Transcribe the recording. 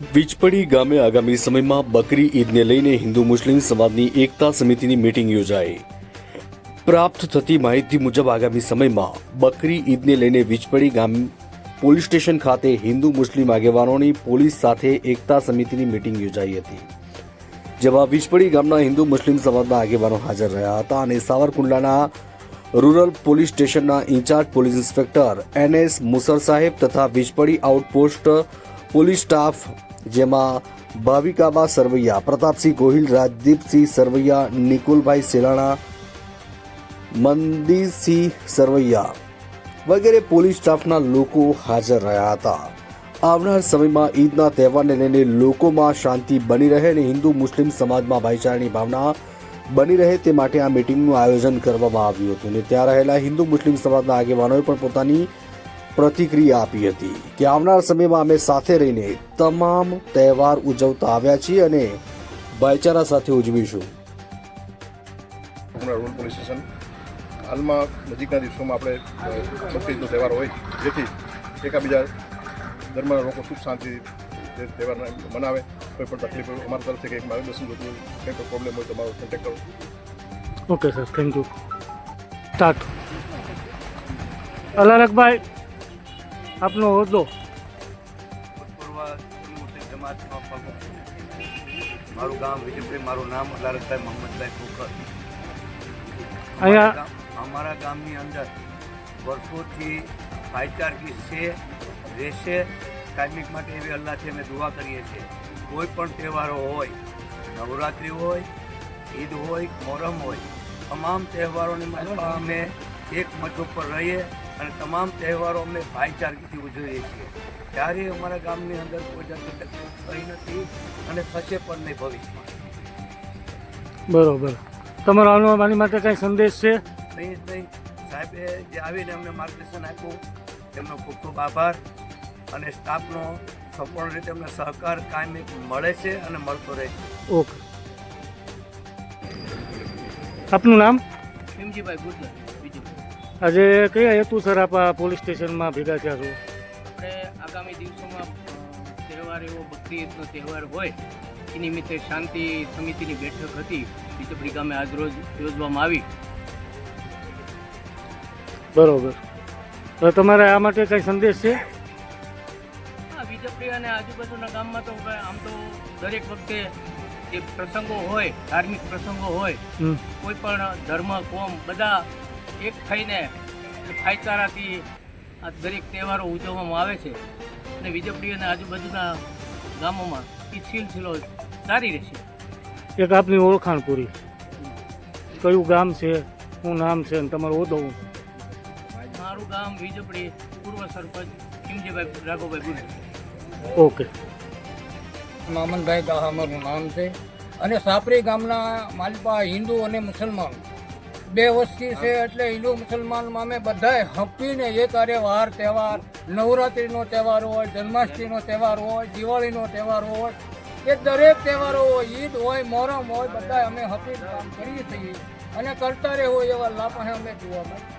વીજપડી ગામે આગામી સમયમાં બકરી ઈદને લઈને હિન્દુ મુસ્લિમ સમાજની એકતા સમિતિની મીટિંગ યોજાઈ. પ્રાપ્ત થતી માહિતી મુજબ આગામી સમયમાં બકરી ઈદને લઈને વીજપડી ગામ પોલીસ સ્ટેશન ખાતે હિન્દુ મુસ્લિમ આગેવાનોની પોલીસ સાથે એકતા સમિતિની મીટિંગ યોજાઈ હતી, જેમાં વીજપડી ગામના હિન્દુ મુસ્લિમ સમાજના આગેવાનો હાજર રહ્યા હતા અને સાવરકુંડલાના રૂરલ પોલીસ સ્ટેશનના in charge police inspector N S Musar સાહેબ તથા વીજપડી આઉટપોસ્ટ પોલીસ સ્ટાફ જેમાં ભાવિકાબા સરવૈયા, પ્રતાપસિંહ ગોહિલ, રાજદીપસિંહ સરવૈયા, નિકુલભાઈ સેલાણા, મંદીસિંહ સરવૈયા વગેરે પોલીસ સ્ટાફના લોકો હાજર રહ્યા હતા. આવનાર સમયમાં ઈદના તહેવારને લઈને લોકોમાં શાંતિ બની રહે અને હિન્દુ મુસ્લિમ સમાજમાં ભાઈચારાની ભાવના બની રહે તે માટે આ મિટિંગનું આયોજન કરવામાં આવ્યું હતું. અને ત્યાં રહેલા હિન્દુ મુસ્લિમ સમાજના આગેવાનોએ પણ પોતાની પ્રતિક્રિયા આપી હતી કે આવનાર સમયમાં અમે સાથે રહીને તમામ તહેવાર ઉજવતા આવ્યા છીએ અને ભાઈચારા સાથે ઉજવીશું. હમણાં રૂરલ પોલીસ સ્ટેશન હાલમાં નજીકના દિવસોમાં આપણે બકરીદનો તહેવાર હોય જેથી એકાબીજા ધર્મના લોકો સુખ શાંતિ તહેવાર મનાવે કોઈ પણ તકલીફ હોય અમારા તરફથી કંઈક માર્ગદર્શન જોતું હોય કંઈ પણ પ્રોબ્લેમ હોય તો મારો કોન્ટેક્ટ કરો. Okay sir thank you start અલારકભાઈ આપનો હોદ્દો. મારું ગામ વિજયભાઈ મારું નામ અલારકભાઈ મોહમ્મદભાઈ ખોખર અહીંયા અમારા ગામની અંદર વર્ષોથી ભાઈચારગી છે રહેશે. કાયમિક માટે એવી અલ્લાહથી અમે દુઆ કરીએ છીએ. કોઈ પણ તહેવારો હોય નવરાત્રિ હોય ઈદ હોય મોહરમ હોય તમામ તહેવારોની માલપા અમે એક મંચ ઉપર રહીએ. અને તમામ તહેવારો અમે ભાઈચારકીથી ઉજવીએ છીએ. ક્યારેય અમારા ગામની અંદર કોઈ જાતની તકલીફ થઈ નથી અને થશે પણ નહીં ભવિષ્યમાં. બરોબર. તમારો આનો માટે કાંઈ સંદેશ છે? નહીં નહીં. સાહેબે જે આવીને અમને માર્ગદર્શન આપ્યું તેમનો ખૂબ ખૂબ આભાર અને સ્ટાફનો સંપૂર્ણ રીતે અમને સહકાર કાયમી મળે છે અને મળતો રહે છે. ઓકે. આપનું નામ? ભીમજીભાઈ ગુર્જર બીજું આજે કયા હેતુસર આપ આ પોલીસ સ્ટેશનમાં ભેગા થયા છો? આપણે આગામી દિવસોમાં તહેવાર એવો બકરી ઈદનો તહેવાર હોય એ નિમિત્તે શાંતિ સમિતિની બેઠક હતી બીજપડી ગામે આજરોજ યોજવામાં આવી. બરોબર. તો તમારે આ માટે કંઈ સંદેશ છે? હા બીજપડી અને આજુબાજુના ગામમાં તો આમ તો દરેક વખતે જે પ્રસંગો હોય ધાર્મિક પ્રસંગો હોય કોઈ પણ ધર્મ કોમ બધા એક થઈને ભાઈચારાથી આ દરેક તહેવારો ઉજવવામાં આવે છે. અને વિજયપુરી અને આજુબાજુના ગામોમાં એ સિલસિલો સારી રહેશે. એક આપની ઓળખાણ પૂરી. કયું ગામ છે શું નામ છે અને તમારો હોદ્દો શું? મારું ગામ વિજપડી પૂર્વ સરપંચ ખીમજીભાઈ રાઘોભાઈ ગુરુ. ઓકે. મામનભાઈ ગાહા મારું નામ છે. અને સાપરી ગામના માલપા હિન્દુ અને મુસલમાન. બે વસ્તી છે એટલે હિન્દુ મુસલમાનમાં અમે બધાએ હપીને એક અરે વાર તહેવાર, નવરાત્રિનો તહેવાર હોય, જન્માષ્ટમીનો તહેવાર હોય, દિવાળીનો તહેવાર હોય, એ દરેક તહેવારો હોય, ઈદ હોય, મોહરમ હોય બધા અમે હપી કામ કરીએ છીએ. અને કરતા રહેવું એવા લાભ અમે જોવા મળે